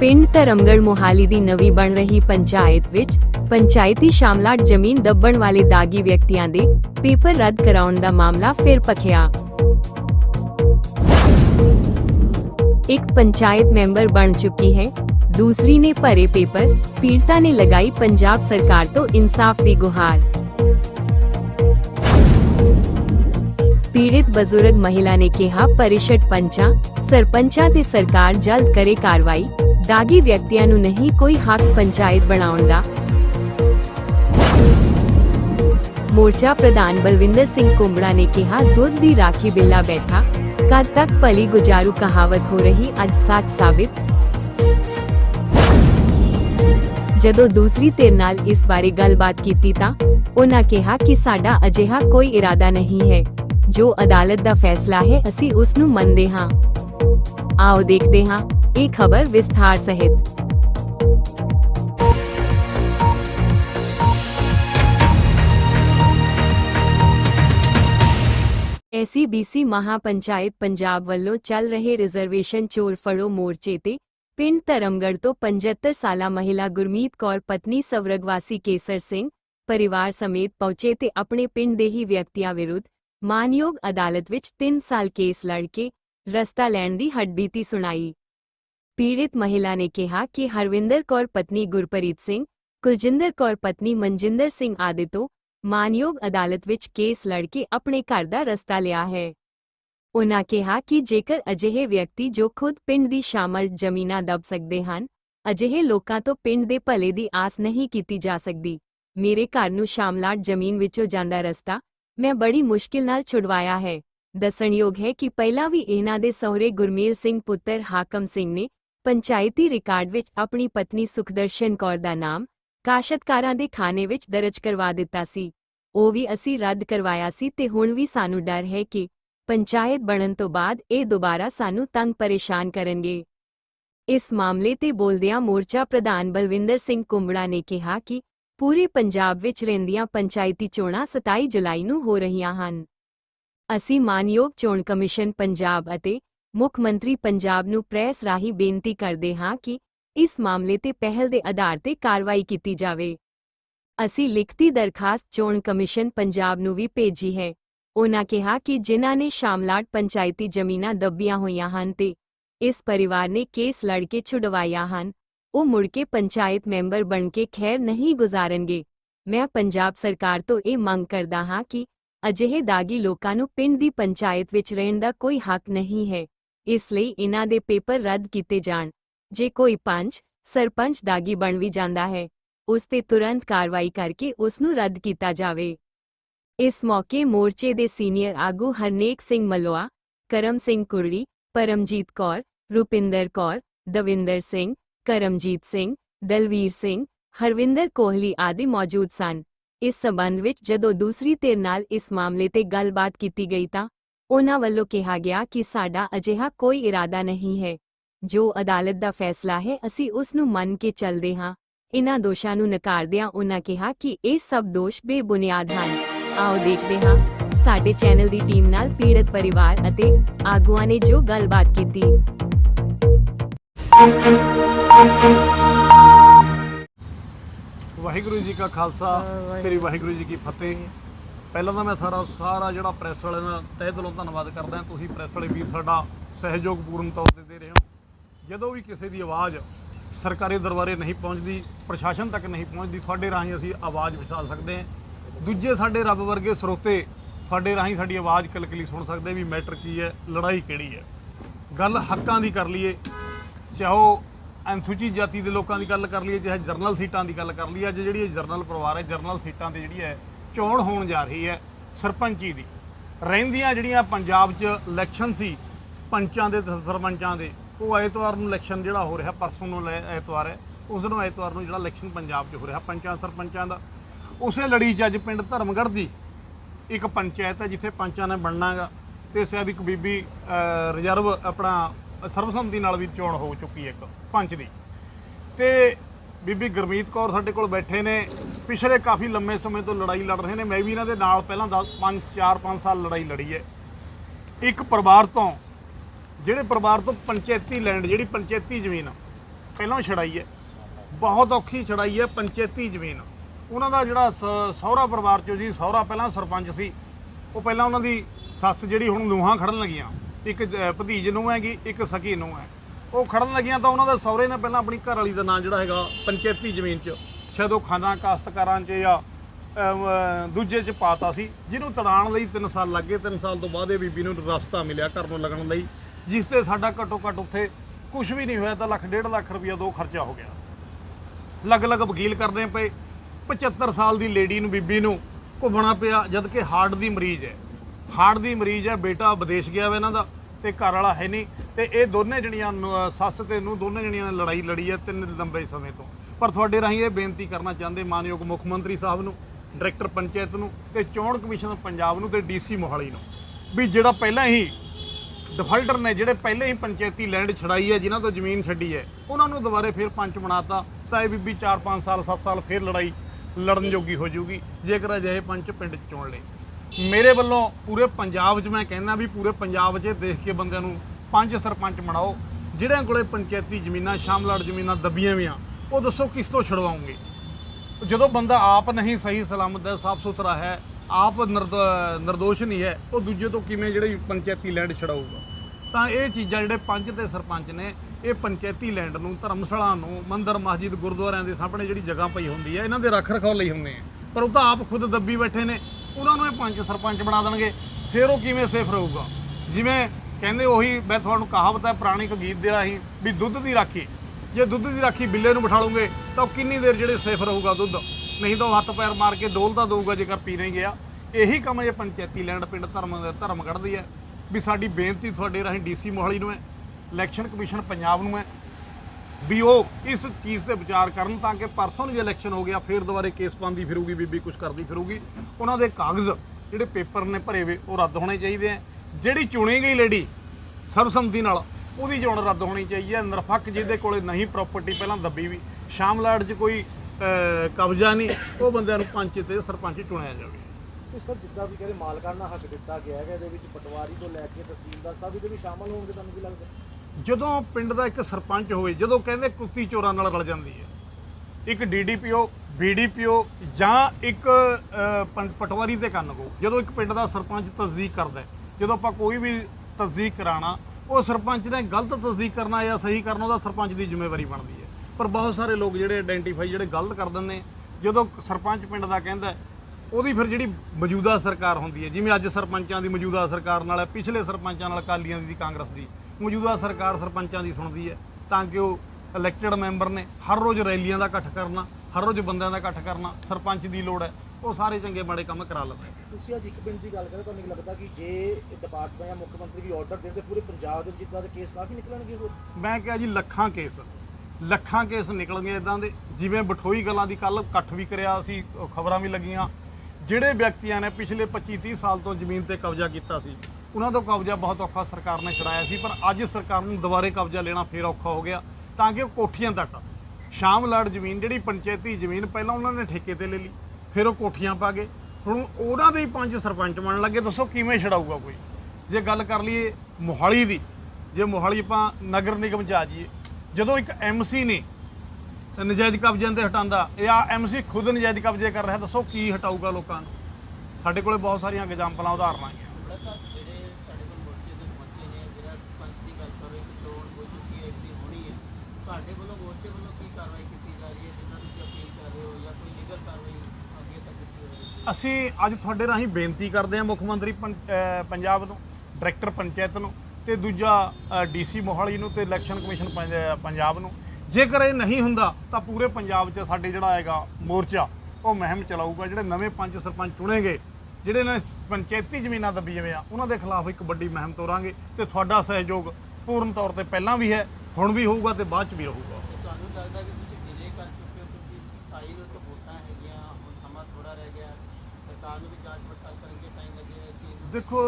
ਪਿੰਡ ਧਰਮਗੜ ਮੋਹਾਲੀ ਦੀ ਨਵੀਂ ਬਣ ਰਹੀ ਪੰਚਾਇਤ ਵਿੱਚ ਪੰਚਾਇਤੀ ਸ਼ਾਮਲਾਟ ਜ਼ਮੀਨ ਦੱਬਣ ਵਾਲੇ ਦਾਗੀ ਵਿਅਕਤੀਆਂ ਦੇ ਪੇਪਰ ਰੱਦ ਕਰਾਉਣ ਦਾ ਮਾਮਲਾ ਫਿਰ ਪਖਿਆ ਇੱਕ ਪੰਚਾਇਤ ਮੈਂਬਰ ਬਣ ਚੁੱਕੀ ਹੈ। ਦੂਸਰੀ ਨੇ ਭਰੇ ਪੇਪਰ, ਪੀੜਤਾ ਨੇ ਲਗਾਈ ਪੰਜਾਬ ਸਰਕਾਰ ਤੋਂ ਇਨਸਾਫ ਦੀ ਗੁਹਾਰ। ਪੀੜਿਤ ਬਜ਼ੁਰਗ ਮਹਿਲਾ ਨੇ ਕਿਹਾ ਪਰਿਸ਼ਦ ਪੰਚਾਂ, ਸਰਪੰਚਾਂ ਤੇ ਸਰਕਾਰ ਜਲਦ ਕਰੇ ਕਾਰਵਾਈ। ਦਾਗੀ ਵਿਅਕਤੀਆਂ ਨੂੰ ਨਹੀਂ ਕੋਈ ਹੱਕ ਪੰਚਾਇਤ ਬਣਾਉਣ ਦਾ ਮੋਰਚਾ ਪ੍ਰਧਾਨ ਬਲਵਿੰਦਰ ਸਿੰਘ ਕੁੰਬੜਾ ਨੇ ਕਿਹਾ, ਦੁੱਧ ਦੀ ਰਾਖੀ ਬਿੱਲਾ ਬੈਠਾ। ਕਦ ਤੱਕ ਭਲੀ ਗੁਜਾਰੂ ਕਹਾਵਤ ਹੋ ਰਹੀ, ਅੱਜ ਸੱਚ ਸਾਬਿਤ? ਜਦੋਂ ਦੂਸਰੀ ਧਿਰ ਨਾਲ ਇਸ ਬਾਰੇ ਗੱਲਬਾਤ ਕੀਤੀ ਤਾਂ ਉਹਨਾਂ ਕਿਹਾ ਕਿ ਸਾਡਾ ਅਜਿਹਾ ਕੋਈ ਇਰਾਦਾ ਨਹੀਂ ਹੈ। ਜੋ ਅਦਾਲਤ ਦਾ ਫੈਸਲਾ ਹੈ, ਅਸੀਂ ਉਸ ਨੂੰ ਮੰਨਦੇ ਹਾਂ। ਆਓ ਦੇਖਦੇ ਹਾਂ। ਇਹ ਖਬਰ ਵਿਸਥਾਰ ਸਹਿਤ ਐਸਸੀਬੀਸੀ ਮਹਾਪੰਚਾਇਤ ਪੰਜਾਬ ਵੱਲੋਂ ਚੱਲ ਰਹੇ ਰਿਜ਼ਰਵੇਸ਼ਨ ਚੋਰ ਫੜੋ ਮੋਰਚੇ ਤੇ ਪਿੰਡ ਧਰਮਗੜ ਤੋਂ 75 ਸਾਲਾ ਮਹਿਲਾ ਗੁਰਮੀਤ ਕੌਰ ਪਤਨੀ ਸਵਰਗਵਾਸੀ ਕੇਸਰ ਸਿੰਘ ਪਰਿਵਾਰ ਸਮੇਤ ਪਹੁੰਚੇ ਤੇ ਆਪਣੇ ਪਿੰਡ ਦੇ ਹੀ ਵਿਅਕਤੀਆਂ ਵਿਰੁੱਧ ਮਾਨਯੋਗ ਅਦਾਲਤ ਵਿੱਚ 3 ਸਾਲ ਕੇਸ ਲੜ ਕੇ ਰਸਤਾ ਲੈਣ ਦੀ ਹੱਡਬੀਤੀ ਸੁਣਾਈ ਪੀੜਿਤ ਮਹਿਲਾ ਨੇ ਕਿਹਾ ਕਿ ਹਰਵਿੰਦਰ ਕੌਰ ਪਤਨੀ ਗੁਰਪ੍ਰੀਤ ਸਿੰਘ ਕੁਲਜਿੰਦਰ ਕੌਰ ਪਤਨੀ ਮਨਜਿੰਦਰ ਸਿੰਘ ਆਦਿ ਤੋਂ ਮਾਨਯੋਗ ਅਦਾਲਤ ਵਿੱਚ ਕੇਸ ਲੜ ਕੇ ਆਪਣੇ ਘਰ ਦਾ ਰਸਤਾ ਲਿਆ ਹੈ ਉਨ੍ਹਾਂ ਕਿਹਾ ਕਿ ਜੇਕਰ ਅਜਿਹੇ ਵਿਅਕਤੀ ਜੋ ਖੁਦ ਪਿੰਡ ਦੀ ਸ਼ਾਮਲ ਜ਼ਮੀਨਾਂ ਦਬ ਸਕਦੇ ਹਨ ਅਜਿਹੇ ਲੋਕਾਂ ਤੋਂ ਪਿੰਡ ਦੇ ਭਲੇ ਦੀ ਆਸ ਨਹੀਂ ਕੀਤੀ ਜਾ ਸਕਦੀ ਮੇਰੇ ਘਰ ਨੂੰ ਸ਼ਾਮਲਾਟ ਜ਼ਮੀਨ ਵਿੱਚੋਂ ਜਾਂਦਾ ਰਸਤਾ ਮੈਂ ਬੜੀ ਮੁਸ਼ਕਿਲ ਨਾਲ ਛੁਡਵਾਇਆ ਹੈ ਦੱਸਣਯੋਗ ਹੈ ਕਿ ਪਹਿਲਾਂ ਵੀ ਇਹਨਾਂ ਦੇ ਸਹੁਰੇ ਗੁਰਮੇਲ ਸਿੰਘ ਪੁੱਤਰ ਹਾਕਮ ਸਿੰਘ ਨੇ ਪੰਚਾਇਤੀ ਰਿਕਾਰਡ ਵਿੱਚ ਆਪਣੀ ਪਤਨੀ ਸੁਖਦਰਸ਼ਨ ਕੌਰ ਦਾ ਨਾਮ ਕਾਸ਼ਤਕਾਰਾਂ ਦੇ ਖਾਨੇ ਵਿੱਚ ਦਰਜ ਕਰਵਾ ਦਿੱਤਾ ਸੀ। ਉਹ ਵੀ ਅਸੀਂ ਰੱਦ ਕਰਵਾਇਆ ਸੀ ਤੇ ਹੁਣ ਵੀ ਸਾਨੂੰ ਡਰ ਹੈ ਕਿ ਪੰਚਾਇਤ ਬਣਨ ਤੋਂ ਬਾਅਦ ਇਹ ਦੁਬਾਰਾ ਸਾਨੂੰ ਤੰਗ ਪਰੇਸ਼ਾਨ ਕਰਨਗੇ। ਇਸ ਮਾਮਲੇ ਤੇ ਬੋਲਦਿਆਂ ਮੋਰਚਾ ਪ੍ਰਧਾਨ ਬਲਵਿੰਦਰ ਸਿੰਘ ਕੁੰਬੜਾ ਨੇ ਕਿਹਾ ਕਿ ਪੂਰੇ ਪੰਜਾਬ ਵਿੱਚ ਰਹਿੰਦੀਆਂ ਪੰਚਾਇਤੀ ਚੋਣਾਂ 27 ਜੁਲਾਈ ਨੂੰ ਹੋ ਰਹੀਆਂ ਹਨ। ਅਸੀਂ ਮਾਨਯੋਗ ਚੋਣ ਕਮਿਸ਼ਨ ਪੰਜਾਬ ਅਤੇ ਮੁੱਖ ਮੰਤਰੀ ਪੰਜਾਬ ਨੂੰ ਪ੍ਰੈਸ ਰਾਹੀਂ ਬੇਨਤੀ ਕਰਦੇ ਹਾਂ ਕਿ ਇਸ ਮਾਮਲੇ ਤੇ ਪਹਿਲ ਦੇ ਆਧਾਰ ਤੇ ਕਾਰਵਾਈ ਕੀਤੀ ਜਾਵੇ। ਅਸੀਂ ਲਿਖਤੀ ਦਰਖਾਸਤ ਚੋਣ ਕਮਿਸ਼ਨ ਪੰਜਾਬ ਨੂੰ ਵੀ ਭੇਜੀ ਹੈ। ਉਹਨਾਂ ਕਿਹਾ ਕਿ ਜਿਨ੍ਹਾਂ ਨੇ ਸ਼ਾਮਲਾਟ ਪੰਚਾਇਤੀ ਜ਼ਮੀਨਾਂ ਦੱਬੀਆਂ ਹੋਈਆਂ ਹਨ ਤੇ ਇਸ ਪਰਿਵਾਰ ਨੇ ਕੇਸ ਲੜ ਕੇ ਛੁਡਵਾਇਆ ਹਨ, ਉਹ ਮੁੜ ਕੇ ਪੰਚਾਇਤ ਮੈਂਬਰ ਬਣ ਕੇ ਖੈਰ ਨਹੀਂ ਗੁਜ਼ਾਰਨਗੇ। ਮੈਂ ਪੰਜਾਬ ਸਰਕਾਰ ਤੋਂ ਇਹ ਮੰਗ ਕਰਦਾ ਹਾਂ ਕਿ ਅਜਿਹੇ ਦਾਗੀ ਲੋਕਾਂ ਨੂੰ ਪਿੰਡ ਦੀ ਪੰਚਾਇਤ ਵਿੱਚ ਰਹਿਣ ਦਾ ਕੋਈ ਹੱਕ ਨਹੀਂ ਹੈ। ਇਸ ਲਈ ਇਹਨਾਂ ਦੇ ਪੇਪਰ ਰੱਦ ਕੀਤੇ ਜਾਣ। ਜੇ ਕੋਈ ਪੰਚ ਸਰਪੰਚ ਦਾਗੀ ਬਣ ਵੀ ਜਾਂਦਾ ਹੈ, ਉਸ ਤੇ ਤੁਰੰਤ ਕਾਰਵਾਈ ਕਰਕੇ ਉਸ ਨੂੰ ਰੱਦ ਕੀਤਾ ਜਾਵੇ। ਇਸ ਮੌਕੇ ਮੋਰਚੇ ਦੇ ਸੀਨੀਅਰ ਆਗੂ ਹਰਨੇਕ ਸਿੰਘ ਮਲਵਾ ਕਰਮ ਸਿੰਘ ਕੁਰੜੀ, ਪਰਮਜੀਤ ਕੌਰ, ਰੁਪਿੰਦਰ ਕੌਰ, ਦਵਿੰਦਰ ਸਿੰਘ, ਕਰਮਜੀਤ ਸਿੰਘ, ਦਲਵੀਰ ਸਿੰਘ, ਹਰਵਿੰਦਰ ਕੋਹਲੀ ਆਦਿ ਮੌਜੂਦ ਸਨ। ਇਸ ਸਬੰਧ ਵਿੱਚ ਜਦੋਂ ਦੂਸਰੀ ਧਿਰ ਨਾਲ ਇਸ ਮਾਮਲੇ ਤੇ ਗੱਲਬਾਤ ਕੀਤੀ ਗਈ ਤਾਂ ਉਨ੍ਹਾਂ ਵੱਲੋਂ ਕਿਹਾ ਗਿਆ ਕਿ ਸਾਡਾ ਅਜਿਹਾ ਕੋਈ ਇਰਾਦਾ ਨਹੀਂ ਹੈ। ਜੋ ਅਦਾਲਤ ਦਾ ਫੈਸਲਾ ਹੈ ਅਸੀਂ ਉਸ ਨੂੰ ਮੰਨ ਕੇ ਚੱਲਦੇ ਹਾਂ। ਇਨ੍ਹਾਂ ਦੋਸ਼ਾਂ ਨੂੰ ਨਕਾਰਦਿਆਂ ਉਨ੍ਹਾਂ ਕਿਹਾ ਕਿ ਇਹ ਸਭ ਦੋਸ਼ ਬੇਬੁਨਿਆਦ ਹਨ। ਆਓ ਦੇਖਦੇ ਹਾਂ। ਸਾਡੇ ਚੈਨਲ ਦੀ ਟੀਮ ਨਾਲ ਪੀੜਤ ਪਰਿਵਾਰ ਅਤੇ ਆਗੂਆਂ ਨੇ ਜੋ ਗੱਲਬਾਤ ਕੀਤੀ। ਵਾਹਿਗੁਰੂ ਜੀ ਕਾ ਖਾਲਸਾ ਸ੍ਰੀ ਵਾਹਿਗੁਰੂ ਜੀ ਕੀ ਫਤਿਹ। ਪਹਿਲਾਂ ਤਾਂ ਮੈਂ ਸਾਰਾ ਸਾਰਾ ਜਿਹੜਾ ਪ੍ਰੈਸ ਵਾਲਿਆਂ ਦਾ ਤਹਿ ਦਿਲੋਂ ਧੰਨਵਾਦ ਕਰਦਾ, ਤੁਸੀਂ ਪ੍ਰੈਸ ਵਾਲੇ ਵੀਰ ਸਾਡਾ ਸਹਿਯੋਗ ਪੂਰਨ ਤੌਰ ਤੇ ਦੇ ਰਹੇ ਹੋ। ਜਦੋਂ ਵੀ ਕਿਸੇ ਦੀ ਆਵਾਜ਼ ਸਰਕਾਰੀ ਦਰਬਾਰੇ ਨਹੀਂ ਪਹੁੰਚਦੀ, ਪ੍ਰਸ਼ਾਸਨ ਤੱਕ ਨਹੀਂ ਪਹੁੰਚਦੀ, ਤੁਹਾਡੇ ਰਾਹੀਂ ਅਸੀਂ ਆਵਾਜ਼ ਵਿਛਾ ਸਕਦੇ ਹਾਂ। ਦੂਜੇ ਸਾਡੇ ਰੱਬ ਵਰਗੇ ਸਰੋਤੇ ਤੁਹਾਡੇ ਰਾਹੀਂ ਸਾਡੀ ਆਵਾਜ਼ ਕਲਕਲੀ ਸੁਣ ਸਕਦੇ ਵੀ ਮੈਟਰ ਕੀ ਹੈ, ਲੜਾਈ ਕਿਹੜੀ ਹੈ। ਗੱਲ ਹੱਕਾਂ ਦੀ ਕਰ ਲਈਏ, ਚਾਹੋ ਅਨੁਸੂਚਿਤ ਜਾਤੀ ਦੇ ਲੋਕਾਂ ਦੀ ਗੱਲ ਕਰ ਲਈਏ, ਚਾਹੇ ਜਰਨਲ ਸੀਟਾਂ ਦੀ ਗੱਲ ਕਰ ਲਈਏ, ਅੱਜ ਜਿਹੜੀ ਜਰਨਲ ਪਰਿਵਾਰ ਹੈ, ਜਰਨਲ ਸੀਟਾਂ ਤੇ ਜਿਹੜੀ ਹੈ ਚੋਣ ਹੋਣ ਜਾ ਰਹੀ ਹੈ ਸਰਪੰਚੀ ਦੀ। ਰਹਿੰਦੀਆਂ ਜਿਹੜੀਆਂ ਪੰਜਾਬ 'ਚ ਇਲੈਕਸ਼ਨ ਸੀ, ਪੰਚਾਂ ਦੇ ਤੇ ਸਰਪੰਚਾਂ ਦੇ, ਉਹ ਐਤਵਾਰ ਨੂੰ ਇਲੈਕਸ਼ਨ ਜਿਹੜਾ ਹੋ ਰਿਹਾ, ਪਰਸੋਂ ਨੂੰ ਲੈ- ਐਤਵਾਰ ਹੈ, ਉਸ ਦਿਨ ਐਤਵਾਰ ਨੂੰ ਜਿਹੜਾ ਇਲੈਕਸ਼ਨ ਪੰਜਾਬ 'ਚ ਹੋ ਰਿਹਾ, ਪੰਚਾਂ, ਸਰਪੰਚਾਂ ਦਾ। ਉਸੇ ਲੜੀ 'ਚ ਅੱਜ ਪਿੰਡ ਧਰਮਗੜ੍ਹ ਦੀ ਇੱਕ ਪੰਚਾਇਤ ਹੈ, ਜਿੱਥੇ ਪੰਚਾਂ ਨੇ ਬਣਨਾਗਾ ਤੇ ਸ਼ਾਇਦ ਇੱਕ ਬੀਬੀ ਰਿਜ਼ਰਵ ਆਪਣਾ ਸਰਬਸੰਮਤੀ ਨਾਲ ਵੀ ਚੋਣ ਹੋ ਚੁੱਕੀ ਹੈ ਇੱਕ ਪੰਚ ਦੀ। ਤੇ ਬੀਬੀ ਗੁਰਮੀਤ ਕੌਰ ਸਾਡੇ ਕੋਲ ਬੈਠੇ ਨੇ। ਪਿਛਲੇ ਕਾਫੀ ਲੰਮੇ ਸਮੇਂ ਤੋਂ ਲੜਾਈ ਲੜ ਰਹੇ ਨੇ। ਮੈਂ ਵੀ ਇਹਨਾਂ ਦੇ ਨਾਲ ਪਹਿਲਾਂ 10 5 4 5 ਸਾਲ ਲੜਾਈ ਲੜੀ ਹੈ। ਇੱਕ ਪਰਿਵਾਰ ਤੋਂ, ਜਿਹੜੇ ਪਰਿਵਾਰ ਤੋਂ ਪੰਚਾਇਤੀ ਲੈਂਡ ਜਿਹੜੀ ਪੰਚਾਇਤੀ ਜ਼ਮੀਨ ਪਹਿਲਾਂ ਛੜਾਈ ਹੈ। ਬਹੁਤ ਔਖੀ ਛੜਾਈ ਹੈ ਪੰਚਾਇਤੀ ਜ਼ਮੀਨ। ਉਹਨਾਂ ਦਾ ਜਿਹੜਾ ਸ- ਸਹੁਰਾ ਪਰਿਵਾਰ ਚੋਂ ਜੀ, ਸਹੁਰਾ ਪਹਿਲਾਂ ਸਰਪੰਚ ਸੀ। ਉਹ ਪਹਿਲਾਂ ਉਹਨਾਂ ਦੀ ਸੱਸ ਜਿਹੜੀ ਹੁਣ ਨੂੰਹਾਂ ਖੜਨ ਲੱਗੀਆਂ। ਇੱਕ ਭਤੀਜ ਨੂੰ ਹੈਗੀ, ਇੱਕ ਸਕੀ ਨੂੰ ਹੈ। ਉਹ ਖੜਨ ਲੱਗੀਆਂ ਤਾਂ ਉਹਨਾਂ ਦੇ ਸਹੁਰੇ ਨੇ ਪਹਿਲਾਂ ਆਪਣੀ ਘਰ ਵਾਲੀ ਦਾ ਨਾਂ ਜਿਹੜਾ ਹੈਗਾ, ਪੰਚਾਇਤੀ ਜ਼ਮੀਨ 'ਚ। ਸ਼ਾਇਦ ਉਹ ਖਾਨਾ ਕਾਸ਼ਤਕਾਰਾਂ 'ਚ ਜਾਂ ਦੂਜੇ 'ਚ ਪਾਤਾ ਸੀ, ਜਿਹਨੂੰ ਤੜਾਉਣ ਲਈ 3 ਸਾਲ ਲੱਗੇ 3 ਸਾਲ ਤੋਂ ਬਾਅਦ ਇਹ ਬੀਬੀ ਨੂੰ ਰਸਤਾ ਮਿਲਿਆ ਘਰ ਨੂੰ ਲੱਗਣ ਲਈ, ਜਿਸ ਤੇ ਸਾਡਾ ਘੱਟੋ ਘੱਟ ਉੱਥੇ ਕੁਝ ਵੀ ਨਹੀਂ ਹੋਇਆ, ਤਾਂ ਲੱਖ, ਡੇਢ ਲੱਖ ਰੁਪਇਆ ਦੋ ਖਰਚਾ ਹੋ ਗਿਆ। ਅਲੱਗ-ਅਲੱਗ ਵਕੀਲ ਕਰਦੇ ਪਏ 75 ਸਾਲ ਦੀ ਲੇਡੀ ਨੂੰ, ਬੀਬੀ ਨੂੰ ਘੁੰਮਣਾ ਪਿਆ ਜਦ ਕਿ ਹਾਰਟ ਦੀ ਮਰੀਜ਼ ਹੈ। ਹਾਰਟ ਦੀ ਮਰੀਜ਼ ਹੈ, ਬੇਟਾ ਵਿਦੇਸ਼ ਗਿਆ ਵਾ ਇਹਨਾਂ ਦਾ, ਤੇ ਘਰ ਵਾਲਾ ਹੈ ਨਹੀਂ, ਤੇ ਇਹ ਦੋਨੇ ਜਣੀਆਂ ਨੂੰ- ਸੱਸ ਤੇ ਨੂੰ, ਦੋਨੇ ਜਣੀਆਂ ਨੇ ਲੜਾਈ ਲੜੀ ਹੈ ਤਿੰਨ ਲੰਬੇ ਸਮੇਂ ਤੋਂ। ਪਰ ਤੁਹਾਡੇ ਰਾਹੀਂ ਇਹ ਬੇਨਤੀ ਕਰਨਾ ਚਾਹੁੰਦੇ ਮਾਨਯੋਗ ਮੁੱਖ ਮੰਤਰੀ ਸਾਹਿਬ ਨੂੰ, ਡਾਇਰੈਕਟਰ ਪੰਚਾਇਤ ਨੂੰ ਤੇ ਚੋਣ ਕਮਿਸ਼ਨ ਪੰਜਾਬ ਨੂੰ ਤੇ ਡੀਸੀ ਮੋਹਾਲੀ ਨੂੰ ਵੀ ਜਿਹੜਾ ਪਹਿਲਾਂ ਹੀ ਡਿਫਾਲਟਰ ਨੇ, ਜਿਹੜੇ ਪਹਿਲਾਂ ਹੀ ਪੰਚਾਇਤੀ ਲੈਂਡ ਛੜਾਈ ਹੈ, ਜਿਨ੍ਹਾਂ ਤੋਂ ਜ਼ਮੀਨ ਛੱਡੀ ਹੈ, ਉਹਨਾਂ ਨੂੰ ਦੁਬਾਰੇ ਫਿਰ ਪੰਚ ਬਣਾਤਾ, ਤਾਂ ਇਹ ਬੀਬੀ 4-5 ਸਾਲ 7 ਸਾਲ ਫਿਰ ਲੜਾਈ ਲੜਨ ਜੋਗੀ ਹੋ ਜਾਊਗੀ ਜੇਕਰ ਅਜਿਹੇ ਪੰਚ ਪਿੰਡ ਚੋਣ ਲਏ। ਮੇਰੇ ਵੱਲੋਂ ਪੂਰੇ ਪੰਜਾਬ 'ਚ ਮੈਂ ਕਹਿੰਦਾ ਵੀ ਪੂਰੇ ਪੰਜਾਬ 'ਚ ਦੇਖ ਕੇ ਬੰਦਿਆਂ ਨੂੰ ਪੰਜ ਸਰਪੰਚ ਬਣਾਓ, ਜਿਹੜਿਆਂ ਕੋਲੇ ਪੰਚਾਇਤੀ ਜ਼ਮੀਨਾਂ, ਸ਼ਾਮਲਾੜ ਜ਼ਮੀਨਾਂ ਦੱਬੀਆਂ ਵੀ ਆ। ਉਹ ਦੱਸੋ ਕਿਸ ਤੋਂ ਛੁਡਵਾਉਂਗੇ? ਜਦੋਂ ਬੰਦਾ ਆਪ ਨਹੀਂ ਸਹੀ ਸਲਾਮਤ ਹੈ, ਸਾਫ਼ ਸੁਥਰਾ ਹੈ, ਆਪ ਨਿਰਦ- ਨਿਰਦੋਸ਼ ਨਹੀਂ ਹੈ, ਉਹ ਦੂਜੇ ਤੋਂ ਕਿਵੇਂ ਜਿਹੜੇ ਪੰਚਾਇਤੀ ਲੈਂਡ ਛਡਾਊਗਾ? ਤਾਂ ਇਹ ਚੀਜ਼ਾਂ ਜਿਹੜੇ ਪੰਚ ਤੇ ਸਰਪੰਚ ਨੇ, ਇਹ ਪੰਚਾਇਤੀ ਲੈਂਡ ਨੂੰ, ਧਰਮਸ਼ਾਲਾ ਨੂੰ, ਮੰਦਰ, ਮਸਜਿਦ, ਗੁਰਦੁਆਰਿਆਂ ਦੇ ਸਾਹਮਣੇ ਜਿਹੜੀ ਜਗ੍ਹਾ ਪਈ ਹੁੰਦੀ ਹੈ, ਇਹਨਾਂ ਦੇ ਰੱਖ ਰਖਾਓ ਲਈ ਹੁੰਦੇ ਆ। ਪਰ ਉਹ ਤਾਂ ਆਪ ਖੁਦ ਦੱਬੀ ਬੈਠੇ ਨੇ, ਉਹਨਾਂ ਨੂੰ ਇਹ ਪੰਚ ਸਰਪੰਚ ਬਣਾ ਦੇਣਗੇ, ਫਿਰ ਉਹ ਕਿਵੇਂ ਸੇਫ ਰਹੂਗਾ? ਜਿਵੇਂ ਕਹਿੰਦੇ ਉਹੀ, ਮੈਂ ਤੁਹਾਨੂੰ ਕਹਾਵਤ ਹੈ ਪੁਰਾਣੇ ਇੱਕ ਗੀਤ ਦੇ ਰਾਹੀਂ ਵੀ ਦੁੱਧ ਦੀ ਰਾਖੀ। ਜੇ ਦੁੱਧ ਦੀ ਰਾਖੀ ਬਿੱਲੇ ਨੂੰ ਬਿਠਾ ਲਓਗੇ ਤਾਂ ਉਹ ਕਿੰਨੀ ਦੇਰ ਜਿਹੜੇ ਸੇਫ ਰਹੂਗਾ ਦੁੱਧ? ਨਹੀਂ ਤਾਂ ਉਹ ਹੱਥ ਪੈਰ ਮਾਰ ਕੇ ਡੋਲਦਾ ਦਊਗਾ ਜੇਕਰ ਪੀ ਨਹੀਂ ਗਿਆ। ਇਹੀ ਕੰਮ ਇਹ ਪੰਚਾਇਤੀ ਲੈਂਡ ਪਿੰਡ ਧਰਮ ਧਰਮ ਕੱਢਦੀ ਹੈ ਵੀ ਸਾਡੀ ਬੇਨਤੀ ਤੁਹਾਡੇ ਰਾਹੀਂ ਡੀਸੀ ਮੋਹਾਲੀ ਨੂੰ ਹੈ, ਇਲੈਕਸ਼ਨ ਕਮਿਸ਼ਨ ਪੰਜਾਬ ਨੂੰ ਹੈ। ਵੀ ਉਹ ਇਸ ਚੀਜ਼ ਤੇ ਵਿਚਾਰ ਕਰਨ ਤਾਂ ਕਿ ਪਰਸੋਂ ਜੇ ਇਲੈਕਸ਼ਨ ਹੋ ਗਿਆ, ਫਿਰ ਦੁਬਾਰੇ ਕੇਸ ਪਾਉਂਦੀ ਫਿਰੂਗੀ, ਬੀਬੀ ਕੁਝ ਕਰਦੀ ਫਿਰੂਗੀ। ਉਹਨਾਂ ਦੇ ਕਾਗਜ਼ ਜਿਹੜੇ ਪੇਪਰ ਨੇ ਭਰੇ ਵੇ ਉਹ ਰੱਦ ਹੋਣੇ ਚਾਹੀਦੇ ਆ ਜਿਹੜੀ ਚੁਣੀ ਗਈ ਲੇਡੀ ਸਰਬਸੰਮਤੀ ਨਾਲ ਉਹਦੀ ਚੋਣ ਰੱਦ ਹੋਣੀ ਚਾਹੀਦੀ ਹੈ ਨਿਰਪੱਖ ਜਿਹਦੇ ਕੋਲੇ ਨਹੀਂ ਪ੍ਰਾਪਰਟੀ ਪਹਿਲਾਂ ਦੱਬੀ ਵੀ। ਸ਼ਾਮਲਾੜ 'ਚ ਕੋਈ ਕਬਜ਼ਾ ਨਹੀਂ ਉਹ ਬੰਦਿਆਂ ਨੂੰ ਪੰਚ ਤੇ ਸਰਪੰਚ ਚੁਣਿਆ ਜਾਵੇ। ਤੇ ਸਰ ਜਿੱਦਾਂ ਵੀ ਕਹਿੰਦੇ ਮਾਲਕਾਨਾ ਹੱਕ ਦਿੱਤਾ ਗਿਆ ਹੈਗਾ ਇਹਦੇ ਵਿੱਚ ਪਟਵਾਰੀ ਤੋਂ ਲੈ ਕੇ ਤਹਿਸੀਲਦਾਰ ਸਭ ਇਹਦੇ ਵੀ ਸ਼ਾਮਲ ਹੋਣਗੇ ਤੁਹਾਨੂੰ ਕੀ ਲੱਗਦਾ? ਜਦੋਂ ਪਿੰਡ ਦਾ ਇੱਕ ਸਰਪੰਚ ਹੋਵੇ ਜਦੋਂ ਕਹਿੰਦੇ ਕੁੱਤੀ ਚੋਰਾਂ ਨਾਲ ਰਲ ਜਾਂਦੀ ਹੈ ਇੱਕ ਡੀਡੀਪੀਓ ਬੀਡੀਪੀਓ ਜਾਂ ਇੱਕ ਪਟਵਾਰੀ ਤੇ ਕੰਨ ਕੋ ਜਦੋਂ ਇੱਕ ਪਿੰਡ ਦਾ ਸਰਪੰਚ ਤਸਦੀਕ ਕਰਦਾ ਜਦੋਂ ਆਪਾਂ ਕੋਈ ਵੀ ਤਸਦੀਕ ਕਰਾਣਾ ਉਹ ਸਰਪੰਚ ਨੇ ਗਲਤ ਤਸਦੀਕ ਕਰਨਾ ਜਾਂ ਸਹੀ ਕਰਨਾ, ਉਹਦਾ ਸਰਪੰਚ ਦੀ ਜ਼ਿੰਮੇਵਾਰੀ ਬਣਦੀ ਹੈ। ਪਰ ਬਹੁਤ ਸਾਰੇ ਲੋਕ ਜਿਹੜੇ ਆਇਡੈਂਟੀਫਾਈ ਜਿਹੜੇ ਗਲਤ ਕਰ ਦਿੰਦੇ ਜਦੋਂ ਸਰਪੰਚ ਪਿੰਡ ਦਾ ਕਹਿੰਦਾ, ਉਹਦੀ ਫਿਰ ਜਿਹੜੀ ਮੌਜੂਦਾ ਸਰਕਾਰ ਹੁੰਦੀ ਹੈ, ਜਿਵੇਂ ਅੱਜ ਸਰਪੰਚਾਂ ਦੀ ਮੌਜੂਦਾ ਸਰਕਾਰ ਨਾਲ ਹੈ, ਪਿਛਲੇ ਸਰਪੰਚਾਂ ਨਾਲ ਅਕਾਲੀਆਂ ਦੀ, ਕਾਂਗਰਸ ਦੀ, ਮੌਜੂਦਾ ਸਰਕਾਰ ਸਰਪੰਚਾਂ ਦੀ ਸੁਣਦੀ ਹੈ, ਤਾਂ ਕਿ ਉਹ ਇਲੈਕਟਿਡ ਮੈਂਬਰ ਨੇ ਹਰ ਰੋਜ਼ ਰੈਲੀਆਂ ਦਾ ਇਕੱਠ ਕਰਨਾ, ਹਰ ਰੋਜ਼ ਬੰਦਿਆਂ ਦਾ ਇਕੱਠ ਕਰਨਾ, ਸਰਪੰਚ ਦੀ ਲੋੜ ਹੈ, ਉਹ ਸਾਰੇ ਚੰਗੇ ਮਾੜੇ ਕੰਮ ਕਰਾ ਲੈਂਦੇ ਤੁਸੀਂ ਅੱਜ ਇੱਕ ਪਿੰਡ ਦੀ ਗੱਲ ਕਰੇ, ਤੁਹਾਨੂੰ ਲੱਗਦਾ ਕਿ ਜੇ ਡਿਪਾਰਟਮੈਂਟ ਜਾਂ ਮੁੱਖ ਮੰਤਰੀ ਵੀ ਆਰਡਰ ਦਿੰਦੇ ਪੂਰੇ ਪੰਜਾਬ ਦੇ ਵਿੱਚ ਜਿੱਦਾਂ ਦੇ ਕੇਸ ਕਾਫੀ ਨਿਕਲਣਗੇ ਹੋਰ? ਮੈਂ ਕਿਹਾ ਜੀ ਲੱਖਾਂ ਕੇਸ ਲੱਖਾਂ ਕੇਸ ਨਿਕਲਣਗੇ ਇਦਾਂ ਦੇ, ਜਿਵੇਂ ਬਠੋਈ ਗੱਲਾਂ ਦੀ ਕੱਲ ਇਕੱਠ ਵੀ ਕਰਿਆ, ਅਸੀਂ ਖਬਰਾਂ ਵੀ ਲੱਗੀਆਂ। ਜਿਹੜੇ ਵਿਅਕਤੀਆਂ ਨੇ ਪਿਛਲੇ 25 30 ਸਾਲ ਤੋਂ ਜ਼ਮੀਨ ਤੇ ਕਬਜ਼ਾ ਕੀਤਾ ਸੀ, ਉਹਨਾਂ ਤੋਂ ਕਬਜ਼ਾ ਬਹੁਤ ਔਖਾ ਸਰਕਾਰ ਨੇ ਛਡਾਇਆ ਸੀ, ਪਰ ਅੱਜ ਸਰਕਾਰ ਨੂੰ ਦੁਬਾਰੇ ਕਬਜ਼ਾ ਲੈਣਾ ਫੇਰ ਔਖਾ ਹੋ ਗਿਆ, ਤਾਂ ਕਿ ਉਹ ਕੋਠੀਆਂ ਤੱਕ, ਸ਼ਾਮ ਲੜ ਜ਼ਮੀਨ, ਜਿਹੜੀ ਪੰਚਾਇਤੀ ਜ਼ਮੀਨ, ਪਹਿਲਾਂ ਉਹਨਾਂ ਨੇ ਠੇਕੇ ਤੇ ਲੈ ਲਈ, ਫਿਰ ਉਹ ਕੋਠੀਆਂ ਪਾ ਗਏ। ਹੁਣ ਉਹਨਾਂ ਦੇ ਹੀ ਪੰਜ ਸਰਪੰਚ ਬਣਨ ਲੱਗੇ, ਦੱਸੋ ਕਿਵੇਂ ਛਡਾਊਗਾ ਕੋਈ? ਜੇ ਗੱਲ ਕਰ ਲਈਏ ਮੋਹਾਲੀ ਦੀ, ਜੇ ਮੋਹਾਲੀ ਆਪਾਂ ਨਗਰ ਨਿਗਮ ਚ ਆ ਜਾਈਏ, ਜਦੋਂ ਇੱਕ ਐਮਸੀ ਨੇ ਨਜਾਇਜ਼ ਕਬਜ਼ਿਆਂ ਤੇ ਹਟਾਉਂਦਾ ਜਾਂ ਐਮਸੀ ਖੁਦ ਨਜਾਇਜ਼ ਕਬਜ਼ੇ ਕਰ ਰਿਹਾ, ਦੱਸੋ ਕੀ ਹਟਾਊਗਾ ਲੋਕਾਂ ਨੂੰ? ਸਾਡੇ ਕੋਲੇ ਬਹੁਤ ਸਾਰੀਆਂ ਐਗਜ਼ਾਮਪਲਾਂ, ਉਦਾਹਰਨਾਂ ਹੈਗੀਆਂ ਤੁਹਾਡੇ ਵੱਲੋਂ ਮੋਰਚੇ ਵੱਲੋਂ ਕੀ ਕਾਰਵਾਈ ਕੀਤੀ ਜਾ ਰਹੀ ਹੈ ਜਿੰਨਾ ਤੁਸੀਂ ਅਪੀਲ ਕਰ ਰਹੇ ਹੋ ਜਾਂ ਕੋਈ ਲੀਗਲ ਕਾਰਵਾਈ ਅੱਗੇ ਤੱਕ ਕੀਤੀ ਹੋਵੇ ਅਸੀਂ ਅੱਜ ਤੁਹਾਡੇ ਰਾਹੀਂ ਬੇਨਤੀ ਕਰਦੇ ਹਾਂ ਮੁੱਖ ਮੰਤਰੀ ਪੰ- ਪੰਜਾਬ ਨੂੰ, ਡਾਇਰੈਕਟਰ ਪੰਚਾਇਤ ਨੂੰ ਤੇ ਦੂਜਾ ਡੀਸੀ ਮੋਹਾਲੀ ਨੂੰ ਤੇ ਇਲੈਕਸ਼ਨ ਕਮਿਸ਼ਨ ਪੰਜਾਬ ਨੂੰ। ਜੇਕਰ ਇਹ ਨਹੀਂ ਹੁੰਦਾ ਤਾਂ ਪੂਰੇ ਪੰਜਾਬ 'ਚ ਸਾਡੇ ਜਿਹੜਾ ਹੈਗਾ ਮੋਰਚਾ, ਉਹ ਮਹਿਮ ਚਲਾਊਗਾ। ਜਿਹੜੇ ਨਵੇਂ ਪੰਜ ਸਰਪੰਚ ਚੁਣੇਗੇ, ਜਿਹੜੇ ਨੇ ਪੰਚਾਇਤੀ ਜ਼ਮੀਨਾਂ ਦੱਬੀਆਂ ਹੋਈਆਂ ਉਹਨਾਂ ਦੇ ਖਿਲਾਫ ਇੱਕ ਵੱਡੀ ਮਹਿਮ ਤੋਰਾਂਗੇ ਤੇ ਤੁਹਾਡਾ ਸਹਿਯੋਗ ਪੂਰਨ ਤੌਰ ਤੇ ਪਹਿਲਾਂ ਵੀ ਹੈ, ਹੁਣ ਵੀ ਹੋਊਗਾ ਤੇ ਬਾਅਦ 'ਚ ਵੀ ਰਹੂਗਾ। ਤੇ ਤੁਹਾਨੂੰ ਲੱਗਦਾ ਕਿ ਤੁਸੀਂ ਡਿਲੇ ਕਰ ਚੁੱਕੇ ਹੋ ਕਿਉਂਕਿ 27 ਨੂੰ ਤਾਂ ਵੋਟਾਂ ਹੈਗੀਆਂ ਹੁਣ ਸਮਾਂ ਥੋੜਾ ਰਹਿ ਗਿਆ ਸਰਕਾਰ ਨੂੰ ਵੀ ਜਾਂਚ ਪੜਤਾਲ ਕਰਨ ਦੇ ਟਾਈਮ ਲੱਗੇਗਾ ਇਸ ਚੀਜ਼ ਨੂੰ ਦੇਖੋ